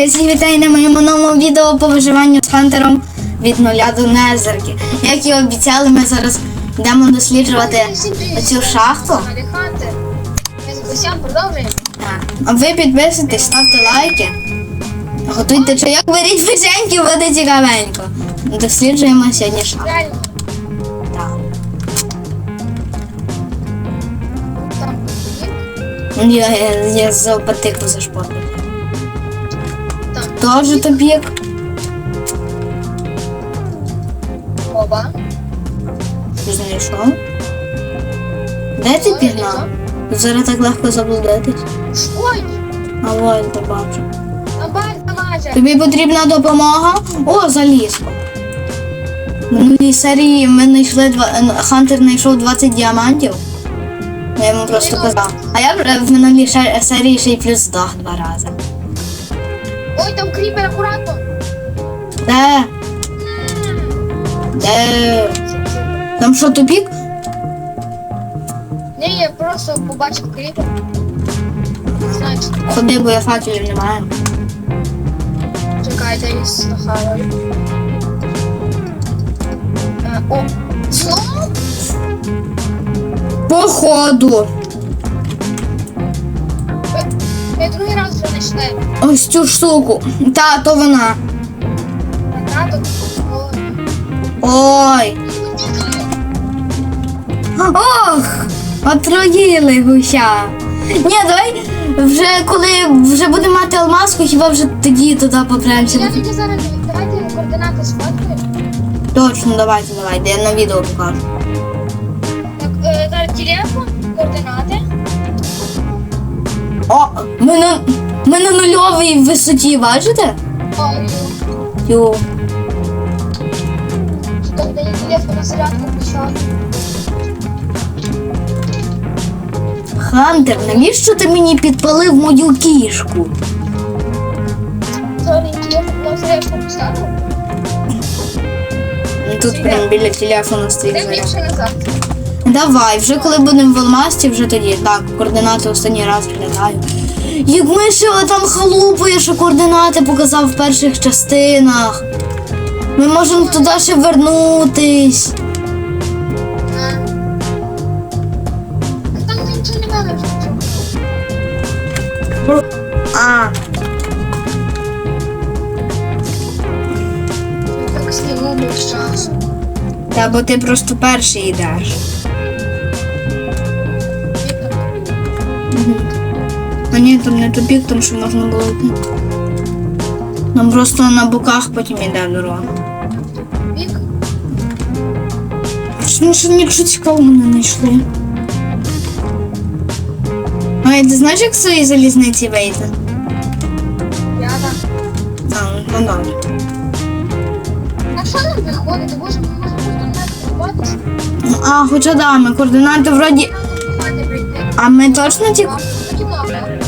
Друзі, всі вітаю на моєму новому відео по виживанню з Хантером від нуля до незерки. Як і обіцяли, ми зараз йдемо досліджувати цю шахту. А ви підписуйтесь, ставте лайки. Готуйте чайок, беріть печеньки, буде цікавенько. Досліджуємо сьогодні шахту. Я, я, я за патику зашпортив. Тоже тупік. оба. Що знайшов? Де ти пігнав? Зараз так легко заблудитись. Ой, А ось то бачу. Тобі потрібна допомога? О, залізко. В минулій серії ми знайшли два... е, Хантер знайшов 20 діамантів. Я йому просто казав. А я в- в минулій серії ще й плюс здох два рази. Ой, там кріпер акуратно. Де? Де? Там що тупік? Ні, я просто побачив кріпер. Значить, Ходи, бо я факелів немає. чекайте, я слухаю. Е, О, знову? Походу. Знайшли. Ось цю штуку. Та, то вона. Тут. Ой. Ох, отруїли гуся. Ні, давай вже коли вже будемо мати алмазку, хіба вже тоді туди попремся. Я тоді зараз давайте координати сфоткаю. Точно, давайте, давайте, я на відео покажу. Так, е, зараз телефон, координати. О, ми на, ми на нульовій висоті, бачите? Що телефон на зарядку. Хантер, навіщо ти мені підпалив мою кішку? Сорі, телефон на зарядку поставив. Ну, Тут прям біля телефону стоїть більше назад. Давай, вже коли будемо в Алмасті, вже тоді. Так, координати останній раз глядаю. Як ми ще там халупою, що координати показав в перших частинах. Ми можемо туди ще вернутись. А. Там нічого немає. А, Так снігу без часу. та бо ти просто перший йдеш. А ні, там не тупік, там що можна було. Нам просто на боках потім йде дорога. Вік. Що, що нічого цікавого не знайшли. А ти знаєш, як цієї залізниці вийти? Я так. А, ну добре. А що нам виходить? Боже, ми можемо купатися. Ну, А, хоча да, ми координати вроді. А ми точно ті. Добре.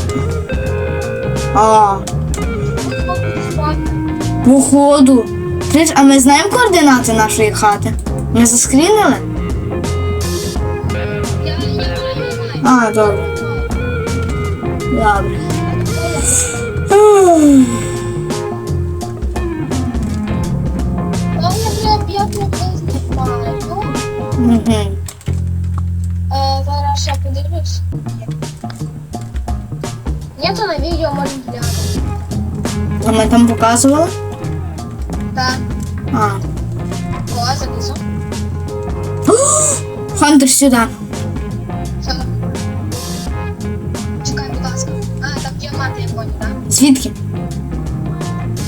А, походу. А ми знаємо координати нашої хати? Ми заскрінили? А, добре. Добре. ми там показували? Так. А. О, залізу. Хантер сюди. Що? Чекай, будь ласка. А, там діаманти, я понял, так? Звідки?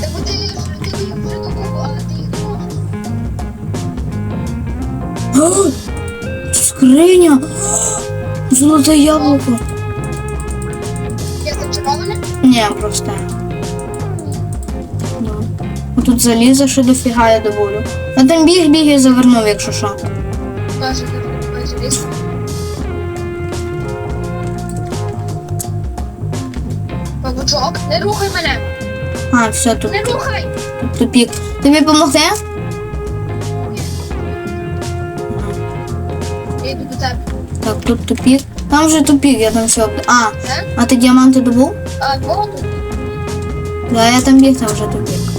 Та бо ти ж ти їх вже докупив, але ти їх не можеш. О, Скриня. Золоте яблуко. Я зачарована? Ні, просто. Тут залізо, що дофіга я добулю. А там біг біг і завернув, якщо що. Павучок, не рухай мене! А, все тут, Не рухай! тут тупік. Тобі допомогти? Я йду до тебе. Так, тут тупік. Там вже тупік, я там все. об- А, а ти діаманти добув? А, воду? Да, я там біг, там вже тупик.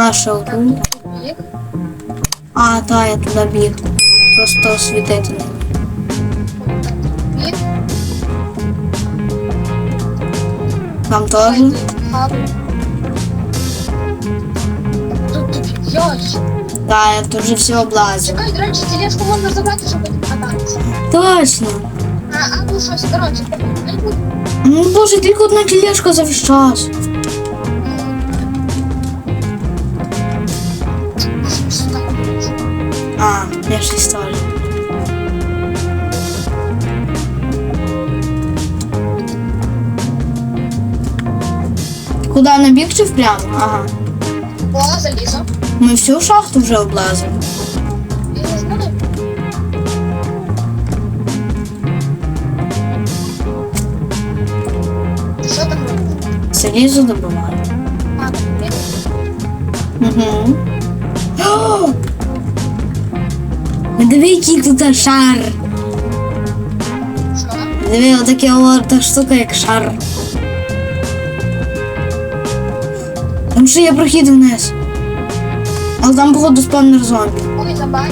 А, що тут? Тупик. А, та, я туди біг. Просто освітити не. Тупик. Там теж. Хаб. Тут тупик. Йось. Да, я тут вже все облазив. Чекай, до речі, тележку можна забрати, щоб не кататися. Точно. А, а ну щось, коротше, не буде. Ну, боже, тільки одна тележка за весь А, я щось теж. Куди на бік чи впрямо? Ага. О, залізо. Ми всю шахту вже облазили. Я не знаю. Ти що там робиш? Залізо добиваю. А. Угу. Диви, який тут шар. Що? Диви, отаке та штука, як шар. Там ще є прохід вниз. Але там, походу, спавнер зомбі. Ой, забай.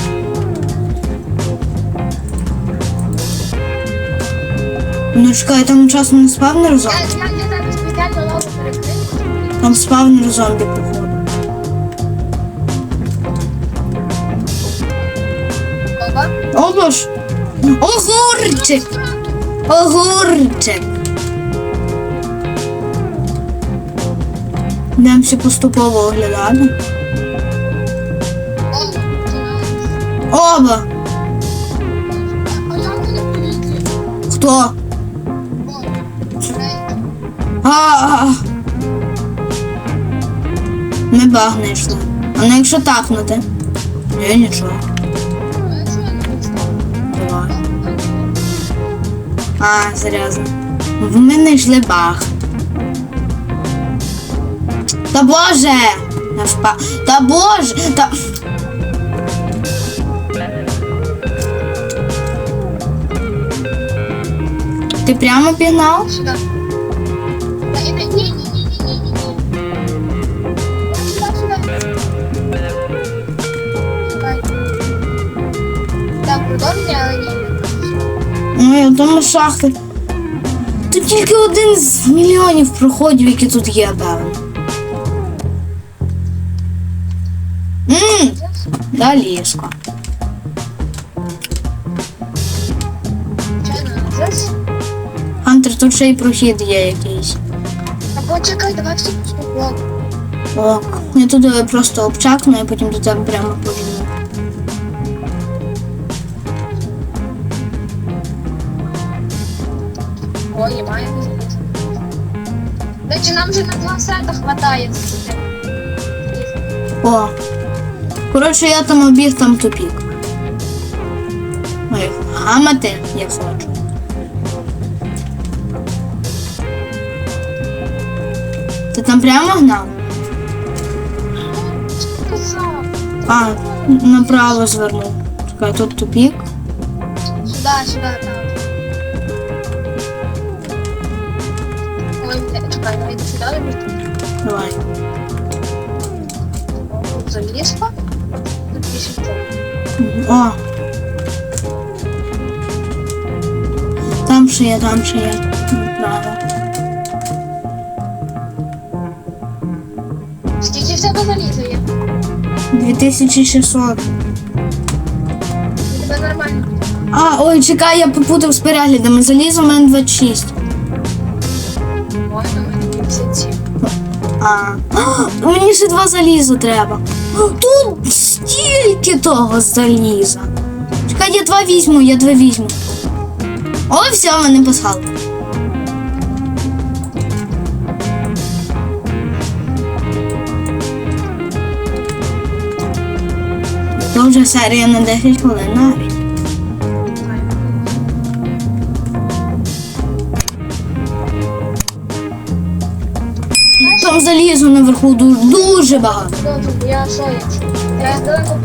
Ну чекай, там часом не спавнер Я, зомбі. я, я. Там спавнер зомбі, походу. О! Огурчик! Огурчик! Будемо поступово оглядати. Оба! А? Хто? Рейд. А, Ми не йшли. А ну якщо тапнути? Ні, нічого. Давай. А, серйозно. В мене йшли баг. Та боже! Я впа... Та боже! Та... Ти прямо пігнав? Сюди. Ні, ні, ні. Думаю, шахти. Тут тільки один з мільйонів проходів, які тут є, певно. Ммм, да ліжко. Хантер, тут ще й прохід є якийсь. Або чекай, давай поступово. О, я туди просто обчакну, і потім до тебе прямо побіжу. Нам вже на два сета хватає. О. Коротше, я там обіг, там тупік. Ой, гамати я хочу. Ти там прямо гнав? А, направо звернув. Чекай, тут тупік. Сюди, сюди, там. Ой, не, чекай, давай. Залізка. Тут. О. Там ще є, там ще є. Направо. Скільки в тебе заліза є? 2600. Тебе нормально. А, ой, чекай, я попутав з переглядами. Залізо в мене 26. А. Мені ще два заліза треба. Тут стільки того заліза. Чекай, я два візьму, я два візьму. О, все, мене. То вже серія на 10 хвилин навіть. Там залізу наверху ду- дуже багато. Я що я? Далеко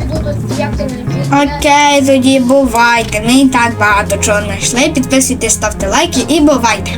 Окей, тоді бувайте. Ми і так багато чого знайшли. Підписуйтесь, ставте лайки і бувайте.